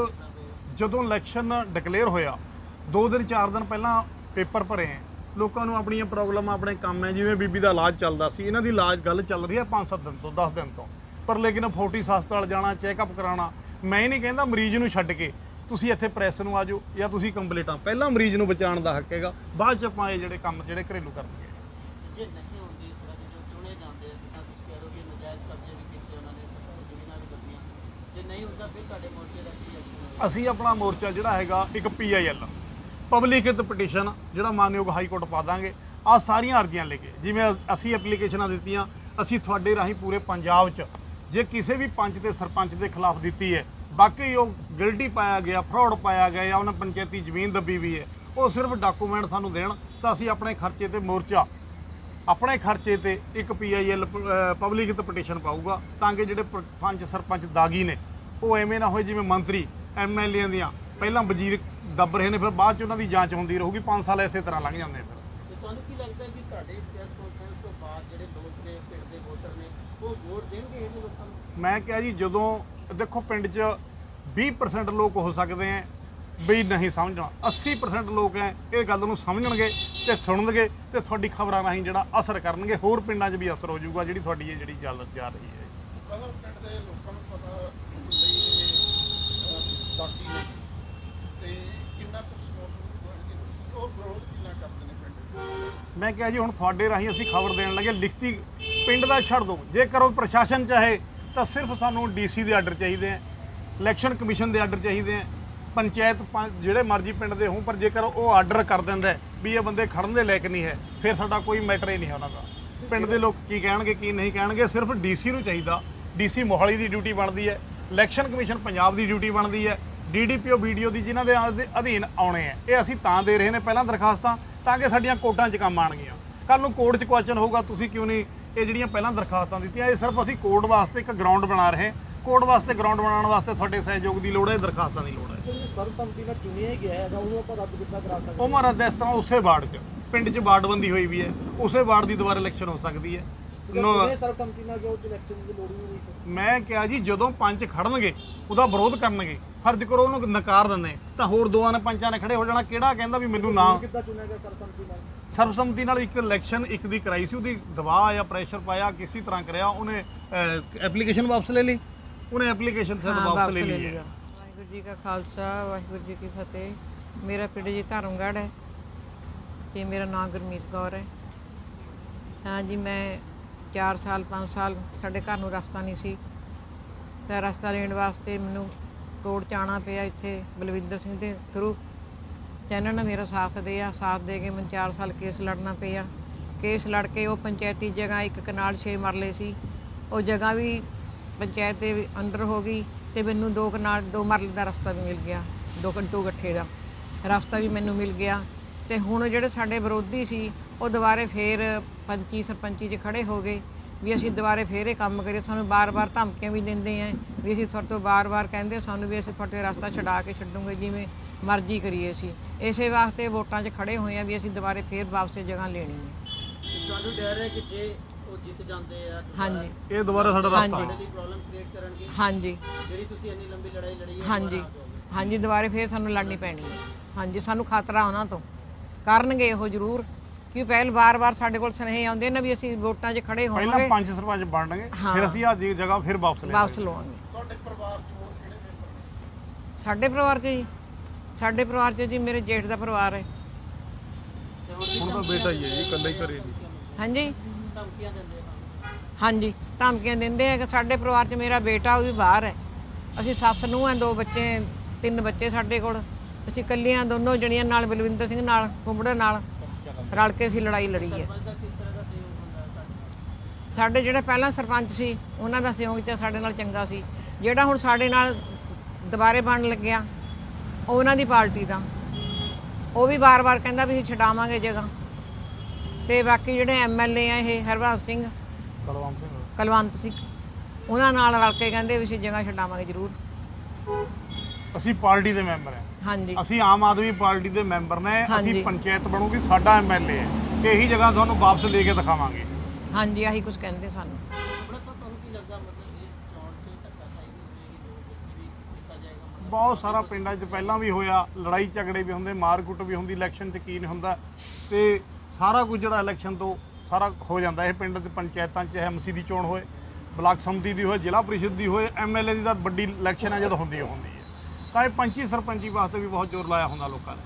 ਜਦੋਂ ਇਲੈਕਸ਼ਨ ਡਿਕਲੇਅਰ ਹੋਇਆ ਦੋ ਦਿਨ ਚਾਰ ਦਿਨ ਪਹਿਲਾਂ ਪੇਪਰ ਭਰੇ ਲੋਕਾਂ ਨੂੰ ਆਪਣੀਆਂ ਪ੍ਰੋਬਲਮਾਂ ਆਪਣੇ ਕੰਮ ਹੈ ਜਿਵੇਂ ਬੀਬੀ ਦਾ ਇਲਾਜ ਚੱਲਦਾ ਸੀ ਇਹਨਾਂ ਦੀ ਇਲਾਜ ਗੱਲ ਚੱਲ ਰਹੀ ਹੈ 5-7 ਦਿਨ ਤੋਂ 10 ਦਿਨ ਤੋਂ। ਪਰ ਲੇਕਿਨ ਫੋਰਟਿਸ ਹਸਪਤਾਲ ਜਾਣਾ ਚੈੱਕਅਪ ਕਰਾਉਣਾ ਮੈਂ ਨਹੀਂ ਕਹਿੰਦਾ ਮਰੀਜ਼ ਨੂੰ ਛੱਡ ਕੇ ਤੁਸੀਂ ਇੱਥੇ ਪ੍ਰੈਸ ਨੂੰ ਆਜੋ ਜਾਂ ਤੁਸੀਂ ਕੰਪਲੀਟਾਂ। ਪਹਿਲਾਂ ਮਰੀਜ਼ ਨੂੰ ਬਚਾਉਣ ਦਾ ਹੱਕ ਹੈਗਾ ਬਾਅਦ ਚ ਆਪਾਂ ਇਹ ਜਿਹੜੇ ਕੰਮ ਜਿਹੜੇ ਘਰੇਲੂ ਕਰਨਗੇ। ਜੇ ਨਹੀਂ ਹੁੰਦੀ ਇਸ ਤਰ੍ਹਾਂ ਦੇ ਜੋ ਚੁਣੇ ਜਾਂਦੇ ਆ ਜਿੱਦਾਂ ਤੁਸੀਂ ਕਹਿ ਰਹੇ ਹੋ ਕਿ ਨਜਾਇਜ਼ ਕਬਜ਼ੇ ਵੀ ਕੀਤੇ ਉਹਨਾਂ ਨੇ ਸਰਕਾਰੀ ਜ਼ਮੀਨਾਂ ਵੀ ਦਿੱਤੀਆਂ ਜੇ ਨਹੀਂ ਹੁੰਦਾ, ਫਿਰ ਤੁਹਾਡੇ ਮੋਰਚੇ ਦਾ ਕੀ ਐਕਸ਼ਨ ਅਸੀਂ ਆਪਣਾ ਮੋਰਚਾ ਜਿਹੜਾ ਹੈਗਾ, ਇੱਕ ਪੀਆਈਐਲ ਪਬਲਿਕ ਹਿੱਤ ਪਟੀਸ਼ਨ ਜਿਹੜਾ ਮਾਨਯੋਗ ਹਾਈ ਕੋਰਟ ਪਾ ਦਾਂਗੇ। ਆ ਸਾਰੀਆਂ ਅਰਜ਼ੀਆਂ ਲੈ ਕੇ, ਜਿਵੇਂ ਅਸੀਂ ਐਪਲੀਕੇਸ਼ਨਾਂ ਦਿੱਤੀਆਂ, ਅਸੀਂ ਤੁਹਾਡੇ ਰਾਹੀਂ ਪੂਰੇ ਪੰਜਾਬ 'ਚ, ਜੇ ਕਿਸੇ ਵੀ ਪੰਚ ਤੇ ਸਰਪੰਚ ਦੇ ਖਿਲਾਫ ਦਿੱਤੀ ਹੈ, ਬਾਕੀ ਉਹ ਗਿਲਟੀ ਪਾਇਆ ਗਿਆ ਫਰਾਡ ਪਾਇਆ ਗਿਆ ਜਾਂ ਉਹਨਾਂ ਪੰਚਾਇਤੀ ਜ਼ਮੀਨ ਦੱਬੀ ਵੀ ਹੈ, ਉਹ ਸਿਰਫ ਡਾਕੂਮੈਂਟ ਸਾਨੂੰ ਦੇਣ, ਤਾਂ ਅਸੀਂ ਆਪਣੇ ਖਰਚੇ ਤੇ ਮੋਰਚਾ, ਆਪਣੇ ਖਰਚੇ ਤੇ ਇੱਕ ਪੀਆਈਐਲ ਪਬਲਿਕ ਤੇ ਪਟੀਸ਼ਨ ਪਾਊਗਾ, ਤਾਂ ਕਿ ਜਿਹੜੇ ਪ- ਪੰਚ ਸਰਪੰਚ ਦਾਗੀ ਨੇ ਉਹ ਐਵੇਂ ਨਾ ਹੋਏ ਜਿਵੇਂ ਮੰਤਰੀ ਐਮਐਲਏ ਦੀਆਂ। ਪਹਿਲਾਂ ਵਜ਼ੀਰ ਦੱਬ ਰਹੇ ਨੇ ਫਿਰ ਬਾਅਦ ਚ ਉਹਨਾਂ ਦੀ ਜਾਂਚ ਹੁੰਦੀ ਰਹੂਗੀ 5 ਸਾਲ ਇਸੇ ਤਰ੍ਹਾਂ ਲੰਘ ਜਾਂਦੇ ਫਿਰ। ਤੁਹਾਨੂੰ ਕੀ ਲੱਗਦਾ ਹੈ ਕਿ ਤੁਹਾਡੇ ਇਸ ਪ੍ਰੈਸ ਕਾਨਫਰੰਸ ਤੋਂ ਬਾਅਦ ਜਿਹੜੇ ਲੋਕ ਨੇ ਪਿੰਡ ਦੇ ਵੋਟਰ ਨੇ ਉਹ ਵੋਟ ਦੇਣਗੇ ਇਹਨਾਂ ਲੋਕਾਂ ਨੂੰ? ਮੈਂ ਕਿਹਾ ਜੀ ਜਦੋਂ ਦੇਖੋ ਪਿੰਡ 'ਚ 20% ਲੋਕ ਹੋ ਸਕਦੇ ਆ ਵੀ ਨਹੀਂ ਸਮਝਣਾ। 80% ਲੋਕ ਐ ਇਹ ਗੱਲ ਨੂੰ ਸਮਝਣਗੇ ਤੇ ਸੁਣਨਗੇ ਤੇ ਤੁਹਾਡੀ ਖਬਰਾਂ ਰਾਹੀਂ ਜਿਹੜਾ ਅਸਰ ਕਰਨਗੇ ਹੋਰ ਪਿੰਡਾਂ 'ਚ ਵੀ ਅਸਰ ਹੋ ਜਾਊਗਾ ਜਿਹੜੀ ਤੁਹਾਡੀ ਇਹ ਜਿਹੜੀ ਚੱਲ ਜਾ ਰਹੀ ਹੈ। ਪਿੰਡ ਦੇ ਲੋਕਾਂ ਨੂੰ ਪਤਾ ਲਈ ਨੇ। ਤੇ ਕਿੰਨਾ ਕੁ ਸਪੋਰਟ ਉਹ ਵਿਰੋਧ ਕਿੰਨਾ ਕਰਦੇ ਨੇ ਪਿੰਡ ਮੈਂ ਕਿਹਾ ਜੀ, ਹੁਣ ਤੁਹਾਡੇ ਰਾਹੀਂ ਅਸੀਂ ਖਬਰ ਦੇਣ ਲੱਗੇ। ਲਿਖਤੀ ਪਿੰਡ ਦਾ ਛੱਡ ਦਿਓ। ਜੇਕਰ ਉਹ ਪ੍ਰਸ਼ਾਸਨ ਚਾਹੇ, ਤਾਂ ਸਿਰਫ ਸਾਨੂੰ ਡੀਸੀ ਦੇ ਆਰਡਰ ਚਾਹੀਦੇ ਆ, ਇਲੈਕਸ਼ਨ ਕਮਿਸ਼ਨ ਦੇ ਆਰਡਰ ਚਾਹੀਦੇ ਆ, ਪੰਚਾਇਤ ਪੰਚ ਜਿਹੜੇ ਮਰਜ਼ੀ ਪਿੰਡ ਦੇ ਹੋਣ, ਪਰ ਜੇਕਰ ਉਹ ਆਰਡਰ ਕਰ ਦਿੰਦਾ ਵੀ ਇਹ ਬੰਦੇ ਖੜਨ ਦੇ ਲਾਇਕ ਨਹੀਂ ਹੈ, ਫਿਰ ਸਾਡਾ ਕੋਈ ਮੈਟਰ ਹੀ ਨਹੀਂ ਹੈ ਉਹਨਾਂ ਦਾ। ਪਿੰਡ ਦੇ ਲੋਕ ਕੀ ਕਹਿਣਗੇ, ਕੀ ਨਹੀਂ ਕਹਿਣਗੇ, ਸਿਰਫ ਡੀਸੀ ਨੂੰ ਚਾਹੀਦਾ। ਡੀਸੀ ਮੋਹਾਲੀ ਦੀ ਡਿਊਟੀ ਬਣਦੀ ਹੈ, ਇਲੈਕਸ਼ਨ ਕਮਿਸ਼ਨ ਪੰਜਾਬ ਦੀ ਡਿਊਟੀ ਬਣਦੀ ਹੈ ਡੀਡੀਪੀਓ ਵੀਡੀਓ ਦੀ ਜਿਨ੍ਹਾਂ ਦੇ ਅਧ- ਅਧੀਨ ਆਉਣੇ ਆ। ਇਹ ਅਸੀਂ ਤਾਂ ਦੇ ਰਹੇ ਨੇ ਪਹਿਲਾਂ ਦਰਖਾਸਤਾਂ ਤਾਂ ਕਿ ਸਾਡੀਆਂ ਕੋਰਟਾਂ 'ਚ ਕੰਮ ਆਣਗੀਆਂ ਕੱਲ ਨੂੰ ਕੋਰਟ 'ਚ ਕੁਐਸਚਨ ਹੋਊਗਾ ਤੁਸੀਂ ਕਿਉਂ ਨਹੀਂ ਇਹ ਜਿਹੜੀਆਂ ਪਹਿਲਾਂ ਦਰਖਾਸਤਾਂ ਦਿੱਤੀਆਂ ਇਹ ਸਿਰਫ ਅਸੀਂ ਕੋਰਟ ਵਾਸਤੇ ਇੱਕ ਗਰਾਊਂਡ ਬਣਾ ਰਹੇ। ਕੋਰਟ ਵਾਸਤੇ ਗਰਾਊਂਡ ਬਣਾਉਣ ਵਾਸਤੇ ਤੁਹਾਡੇ ਸਹਿਯੋਗ ਦੀ ਲੋੜ ਹੈ ਦਰਖਾਸਤਾਂ ਦੀ ਲੋੜ ਹੈ। ਸਰ ਜੀ ਸਰਬਸੰਮਤੀ ਨਾਲ ਚੁਣਿਆ ਹੀ ਗਿਆ ਹੈਗਾ ਉਹਨੂੰ ਆਪਾਂ ਰੱਦ ਕਿੱਦਾਂ ਕਰਾ ਸਕਦੇ ਉਹ ਮਹਾਰਾਜ ਇਸ ਤਰ੍ਹਾਂ ਉਸੇ ਵਾਰਡ 'ਚ ਪਿੰਡ 'ਚ ਵਾਰਡਬੰਦੀ ਹੋਈ ਵੀ ਹੈ। ਉਸੇ ਵਾਰਡ ਦੀ ਦੁਬਾਰਾ ਇਲੈਕਸ਼ਨ ਹੋ ਸਕਦੀ ਹੈ। ਨੋ- ਚੁਣੇ ਸਰਬਸੰਮਤੀ ਨਾਲ ਗਿਆ ਉਹ ਚ ਇਲੈਕਸ਼ਨ ਦੀ ਲੋੜ ਹੀ ਨਹੀਂ ਫਿਰ। ਮੈਂ ਕਿਹਾ ਜੀ ਜਦੋਂ ਪੰਚ ਖੜਨਗੇ ਉਹਦਾ ਵਿਰੋਧ ਕਰਨਗੇ ਫਰਜ਼ ਕਰੋ ਉਹਨੂੰ ਨਕਾਰ ਦਿੰਦੇ। ਤਾਂ ਹੋਰ ਦੋਆਂ ਨੇ ਪੰਚਾਂ ਨੇ ਖੜੇ ਹੋ ਜਾਣਾ ਕਿਹੜਾ ਕਹਿੰਦਾ ਵੀ ਮੈਨੂੰ ਨਾ ਹੁਣ ਕਿੱਦਾਂ ਚੁਣਿਆ ਗਿਆ ਸਰਬਸੰਮਤੀ ਨਾਲ? ਸਰਬਸੰਮਤੀ ਨਾਲ ਇੱਕ ਇਲੈਕਸ਼ਨ ਇੱਕ ਦੀ ਕਰਾਈ ਸੀ ਉਹਦੀ ਦਬਾਅ ਆਇਆ ਪ੍ਰੈਸ਼ਰ ਪਾਇਆ ਕਿਸੇ ਤਰ੍ਹਾਂ ਕਰਿਆ ਉਹਨੇ ਐਪਲੀਕੇਸ਼ਨ ਵਾਪਸ ਲੈ ਲਈ। ਉਹਨੇ ਐਪਲੀਕੇਸ਼ਨ ਫਿਰ ਵਾਪਸ ਲੈ ਲਈ। ਹੈ ਵਾਹਿਗੁਰੂ ਜੀ ਕਾ ਖਾਲਸਾ ਵਾਹਿਗੁਰੂ ਜੀ ਕੀ ਫਤਿਹ। ਮੇਰਾ ਪਿੰਡ ਜੀ ਧਰਮਗੜ੍ਹ ਹੈ ਤੇ ਮੇਰਾ ਨਾਮ ਗੁਰਮੀਤ ਕੌਰ ਹੈ। ਤਾਂ ਜੀ ਮੈਂ 4 ਸਾਲ 5 ਸਾਲ ਸਾਡੇ ਘਰ ਨੂੰ ਰਸਤਾ ਨਹੀਂ ਸੀ। ਤਾਂ ਰਸਤਾ ਲੈਣ ਵਾਸਤੇ ਮੈਨੂੰ ਕੋਰਟ 'ਚ ਆਉਣਾ ਪਿਆ ਇੱਥੇ ਬਲਵਿੰਦਰ ਸਿੰਘ ਦੇ ਥਰੂ ਚੈਨਲ ਨੇ ਮੇਰਾ ਸਾਥ ਦਿਆ, ਸਾਥ ਦੇ ਕੇ ਮੈਨੂੰ 4 ਸਾਲ ਕੇਸ ਲੜਨਾ ਪਿਆ। ਕੇਸ ਲੜ ਕੇ ਉਹ ਪੰਚਾਇਤੀ ਜਗ੍ਹਾ ਇੱਕ ਕਨਾਲ 6 ਮਰਲੇ ਸੀ। ਉਹ ਜਗ੍ਹਾ ਵੀ ਪੰਚਾਇਤ ਦੇ ਅੰਦਰ ਹੋ ਗਈ ਤੇ ਮੈਨੂੰ ਦੋ ਕਨਾਲ, ਦੋ ਮਰਲੇ ਦਾ ਰਸਤਾ ਵੀ ਮਿਲ ਗਿਆ, ਦੋ ਕ- ਦੋ ਗੱਠੇ ਦਾ। ਰਸਤਾ ਵੀ ਮੈਨੂੰ ਮਿਲ ਗਿਆ। ਤੇ ਹੁਣ ਜਿਹੜੇ ਸਾਡੇ ਵਿਰੋਧੀ ਸੀ ਉਹ ਦੁਬਾਰੇ ਫੇਰ ਪੰਚੀ ਸਰਪੰਚੀ 'ਚ ਖੜੇ ਹੋ ਗਏ ਵੀ ਅਸੀਂ ਦੁਬਾਰੇ ਫੇਰ ਇਹ ਕੰਮ ਕਰੀਏ ਸਾਨੂੰ ਬਾਰ-ਬਾਰ ਧਮਕੀਆਂ ਵੀ ਦਿੰਦੇ ਆ ਵੀ ਅਸੀਂ ਤੁਹਾਡੇ ਤੋਂ ਬਾਰ-ਬਾਰ ਕਹਿੰਦੇ ਸਾਨੂੰ ਵੀ ਅਸੀਂ ਤੁਹਾਡੇ ਰਸਤਾ ਛਡਾ ਕੇ ਛੱਡੂਗੇ ਜਿਵੇਂ ਮਰਜ਼ੀ ਕਰੀਏ ਅਸੀਂ। ਇਸੇ ਵਾਸਤੇ ਵੋਟਾਂ 'ਚ ਖੜੇ ਹੋਏ ਆ ਵੀ ਅਸੀਂ ਦੁਬਾਰੇ ਫੇਰ ਵਾਪਸ ਇਹ ਜਗ੍ਹਾ ਲੈਣੀ ਹੈ ਤੁਹਾਨੂੰ ਡਰ ਹੈ ਕਿ ਜੇ ਉਹ ਜਿੱਤ ਜਾਂਦੇ ਆ ਹਾਂਜੀ। ਇਹ ਦੁਬਾਰਾ ਸਾਡਾ ਰਸਤਾ ਹਾਂਜੀ। ਲਈ ਪ੍ਰੋਬਲਮ ਕ੍ਰੀਏਟ ਕਰਨਗੇ? ਹਾਂਜੀ। ਜਿਹੜੀ ਤੁਸੀਂ ਇੰਨੀ ਲੰਬੀ ਲੜਾਈ ਲੜੀ ਹੈ ਹਾਂਜੀ। ਹਾਂਜੀ ਦੁਬਾਰੇ ਫੇਰ ਸਾਨੂੰ ਲੜਨੀ ਪੈਣੀ ਹੈ। ਹਾਂਜੀ ਸਾਨੂੰ ਖਤਰਾ ਉਹਨਾਂ ਤੋਂ। ਕਰਨਗੇ ਉਹ ਜ਼ਰੂਰ। ਕਿ ਪਹਿਲ ਵਾਰ-ਵਾਰ ਸਾਡੇ ਕੋਲ ਸੁਨੇਹੇ ਆਉਂਦੇ ਨੇ ਵੀ ਅਸੀਂ ਵੋਟਾਂ 'ਚ ਖੜੇ ਪਹਿਲਾਂ ਹੋਵਾਂਗੇ। ਪੰਜ ਸਰਪੰਚ ਬਣਨਗੇ ਹਾਂ। ਫਿਰ ਅਸੀਂ ਆ ਜੀ ਜਗ੍ਹਾ ਫਿਰ ਵਾਪਸ ਲੈ ਵਾਪਸ ਲਵਾਂਗੇ। ਤੁਹਾਡੇ ਪਰਿਵਾਰ ਚ ਹੋਰ ਕਿਹੜੇ ਮੈਂਬਰ ਸਾਡੇ ਪਰਿਵਾਰ 'ਚ ਜੀ। ਸਾਡੇ ਪਰਿਵਾਰ 'ਚ ਜੀ ਮੇਰੇ ਜੇਠ ਦਾ ਪਰਿਵਾਰ ਹੈ। ਹੁਣ ਤਾਂ ਬੇਟਾ ਹੀ ਹੈ ਜੀ ਇਕੱਲਾ ਹੀ ਘਰੇ ਨਹੀਂ ਹਾਂਜੀ? ਧਮਕੀਆਂ ਦਿੰਦੇ ਆ ਤੁਹਾਨੂੰ ਹਾਂਜੀ ਧਮਕੀਆਂ ਦਿੰਦੇ ਆ ਕਿ ਸਾਡੇ ਪਰਿਵਾਰ 'ਚ ਮੇਰਾ ਬੇਟਾ ਉਹ ਵੀ ਬਾਹਰ ਹੈ। ਅਸੀਂ ਸੱਸ ਨੂੰ ਆ ਦੋ ਬੱਚੇ ਤਿੰਨ ਬੱਚੇ ਸਾਡੇ ਕੋਲ। ਅਸੀਂ ਇਕੱਲੀਆਂ ਦੋਨੋਂ ਜਣੀਆਂ ਨਾਲ ਬਲਵਿੰਦਰ ਸਿੰਘ ਨਾਲ ਕੁੰਬੜੇ ਨਾਲ। ਰਲ ਕੇ ਅਸੀਂ ਲੜਾਈ ਲੜੀ ਹੈ? ਸਾਡੇ ਜਿਹੜੇ ਪਹਿਲਾਂ ਸਰਪੰਚ ਸੀ ਉਹਨਾਂ ਦਾ ਸਹਿਯੋਗ ਚ ਸਾਡੇ ਨਾਲ ਚੰਗਾ ਸੀ। ਜਿਹੜਾ ਹੁਣ ਸਾਡੇ ਨਾਲ ਦੁਬਾਰੇ ਬਣਨ ਲੱਗਿਆ ਉਹ ਉਹਨਾਂ ਦੀ ਪਾਰਟੀ ਦਾ। ਉਹ ਵੀ ਬਾਰ-ਬਾਰ ਕਹਿੰਦਾ ਵੀ ਅਸੀਂ ਛਡਾਵਾਂਗੇ ਜਗ੍ਹਾ। ਤੇ ਬਾਕੀ ਜਿਹੜੇ ਐਮਐਲਏ ਆ ਇਹ ਹਰਵੰਸ ਸਿੰਘ ਕਲਵੰਤ ਸਿੰਘ। ਕਲਵੰਤ ਸਿੰਘ ਉਹਨਾਂ ਨਾਲ ਰਲ ਕੇ ਕਹਿੰਦੇ ਵੀ ਅਸੀਂ ਜਗ੍ਹਾ ਛਡਾਵਾਂਗੇ ਜ਼ਰੂਰ। ਅਸੀਂ ਪਾਰਟੀ ਦੇ ਮੈਂਬਰ ਹਾਂ। ਹਾਂਜੀ। ਅਸੀਂ ਆਮ ਆਦਮੀ ਪਾਰਟੀ ਦੇ ਮੈਂਬਰ ਨੇ ਅਸੀਂ। ਪੰਚਾਇਤ ਬਣੂਗੀ ਸਾਡਾ ਐਮਐਲਏ ਹੈ। ਤੇ ਇਹੀ ਜਗ੍ਹਾ ਤੁਹਾਨੂੰ ਵਾਪਸ ਲੈ ਕੇ ਦਿਖਾਵਾਂਗੇ। ਹਾਂਜੀ ਆਹੀ ਕੁਝ ਕਹਿੰਦੇ ਸਾਨੂੰ। ਬੜਾ ਸਭ ਤੁਹਾਨੂੰ ਕੀ ਲੱਗਦਾ ਮਤਲਬ ਇਸ ਚੋਣ 'ਚ ਧੱਕਾਸ਼ਾਹੀ ਵੀ ਹੋਵੇਗੀ ਜ਼ਬਰਦਸਤੀ ਵੀ ਕੀਤਾ ਜਾਏਗਾ ਮਤਲਬ ਬਹੁਤ ਸਾਰਾ ਪਿੰਡਾਂ 'ਚ ਪਹਿਲਾਂ ਵੀ ਹੋਇਆ ਲੜਾਈ ਝਗੜੇ ਵੀ ਹੁੰਦੇ ਮਾਰਕੁੱਟ ਵੀ ਹੁੰਦੀ ਇਲੈਕਸ਼ਨ 'ਚ ਕੀ ਨਹੀਂ ਹੁੰਦਾ। ਤੇ ਸਾਰਾ ਕੁਝ ਜਿਹੜਾ ਇਲੈਕਸ਼ਨ ਤੋਂ ਸਾਰਾ ਹੋ ਜਾਂਦਾ ਇਹ ਪਿੰਡ ਦੇ ਪੰਚਾਇਤਾਂ 'ਚ ਐਮਸੀ ਦੀ ਚੋਣ ਹੋਏ ਬਲਾਕ ਸੰਮਤੀ ਦੀ ਹੋਏ ਜ਼ਿਲ੍ਹਾ ਪ੍ਰੀਸ਼ਦ ਦੀ ਹੋਏ ਐਮਐਲਏ ਦੀ ਤਾਂ ਵੱਡੀ ਇਲੈਕਸ਼ਨ ਹੈ ਜਦੋਂ ਹੁੰਦੀ ਓ ਹੁੰਦੀ ਹੈ। ਇਹ ਪੰਚੀ ਸਰਪੰਚੀ ਵਾਸਤੇ ਵੀ ਬਹੁਤ ਜ਼ੋਰ ਲਾਇਆ ਹੁੰਦਾ ਲੋਕਾਂ ਨੇ।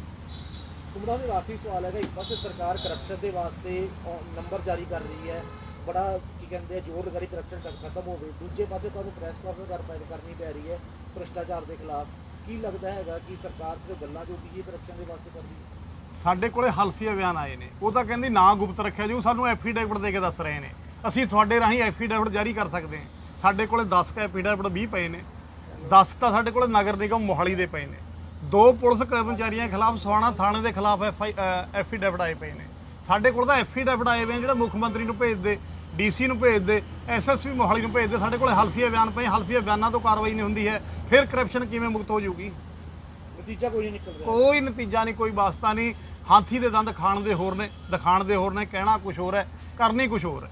ਕੁਮਰਾ ਦੇ ਆਖਰੀ ਸਵਾਲ ਹੈਗਾ ਇੱਕ ਪਾਸੇ ਸਰਕਾਰ ਕਰਪਸ਼ਨ ਦੇ ਵਾਸਤੇ ਨੰਬਰ ਜਾਰੀ ਕਰ ਰਹੀ ਹੈ। ਬੜਾ ਕੀ ਕਹਿੰਦੇ ਆ ਜ਼ੋਰ ਲਗਾ ਰਹੀ ਕਰਪਸ਼ਨ ਖਤਮ ਹੋਵੇ। ਦੂਜੇ ਪਾਸੇ ਤੁਹਾਨੂੰ ਪ੍ਰੈਸ ਕਾਨਫਰੰਸ ਕਰਨੀ ਪੈ ਰਹੀ ਹੈ ਭ੍ਰਿਸ਼ਟਾਚਾਰ ਦੇ ਖਿਲਾਫ। ਕੀ ਲੱਗਦਾ ਹੈਗਾ ਕਿ ਸਰਕਾਰ ਸਿਰਫ ਗੱਲਾਂ ਜੋ ਕੀ ਕਰਪਸ਼ਨ ਦੇ ਵਾਸਤੇ ਕਰਦੀ ਹੈ? ਸਾਡੇ ਕੋਲੇ ਹਲਫੀਆ ਬਿਆਨ ਆਏ ਨੇ। ਉਹ ਤਾਂ ਕਹਿੰਦੀ ਨਾ ਗੁਪਤ ਰੱਖਿਆ ਜੀ ਸਾਨੂੰ ਐਫੀਡੇਵਿਟ ਦੇ ਕੇ ਦੱਸ ਰਹੇ ਨੇ। ਅਸੀਂ ਤੁਹਾਡੇ ਰਾਹੀਂ ਐਫੀਡੇਵਿਟ ਜਾਰੀ ਕਰ ਸਕਦੇ ਹਾਂ। ਸਾਡੇ ਕੋਲੇ 10 ਕ ਐਫੀਡੇਵਿਟ 20 ਪਏ ਨੇ। 10 ਤਾਂ ਸਾਡੇ ਕੋਲੇ ਨਗਰ ਨਿਗਮ ਮੋਹਾਲੀ ਦੇ ਪਏ ਨੇ। ਦੋ ਪੁਲਿਸ ਕਰਮਚਾਰੀਆਂ ਖਿਲਾਫ ਸਵਾਣਾ ਥਾਣੇ ਦੇ ਖਿਲਾਫ ਐਫੀਡੇਵਿਟ ਆਏ ਪਏ ਨੇ। ਸਾਡੇ ਕੋਲ ਤਾਂ ਐਫੀਡੇਵਿਟ ਆਏ ਹੋਏ ਨੇ ਜਿਹੜਾ ਮੁੱਖ ਮੰਤਰੀ ਨੂੰ ਭੇਜਦੇ ਡੀਸੀ ਨੂੰ ਭੇਜਦੇ ਐਸਐਸਪੀ ਮੋਹਾਲੀ ਨੂੰ ਭੇਜਦੇ। ਸਾਡੇ ਕੋਲੇ ਹਲਫੀਆ ਬਿਆਨ ਪਏ ਹਲਫੀਆ ਬਿਆਨਾਂ ਤੋਂ ਕਾਰਵਾਈ ਨਹੀਂ ਹੁੰਦੀ ਹੈ। ਫਿਰ ਕਰਪਸ਼ਨ ਕਿਵੇਂ ਮੁਕਤ ਹੋ ਜਾਊਗੀ? ਨਤੀਜਾ ਕੋਈ ਨਹੀਂ ਨਿਕਲ ਰਿਹਾ ਕੋਈ ਨਤੀਜਾ ਨਹੀਂ ਕੋਈ ਵਾਸਤਾ ਨਹੀਂ। ਹਾਥੀ ਦੇ ਦੰਦ ਖਾਣ ਦੇ ਹੋਰ ਨੇ ਦਿਖਾਣ ਦੇ ਹੋਰ ਨੇ ਕਹਿਣਾ ਕੁਝ ਹੋਰ ਹੈ ਕਰਨੀ ਕੁਝ ਹੋਰ ਹੈ।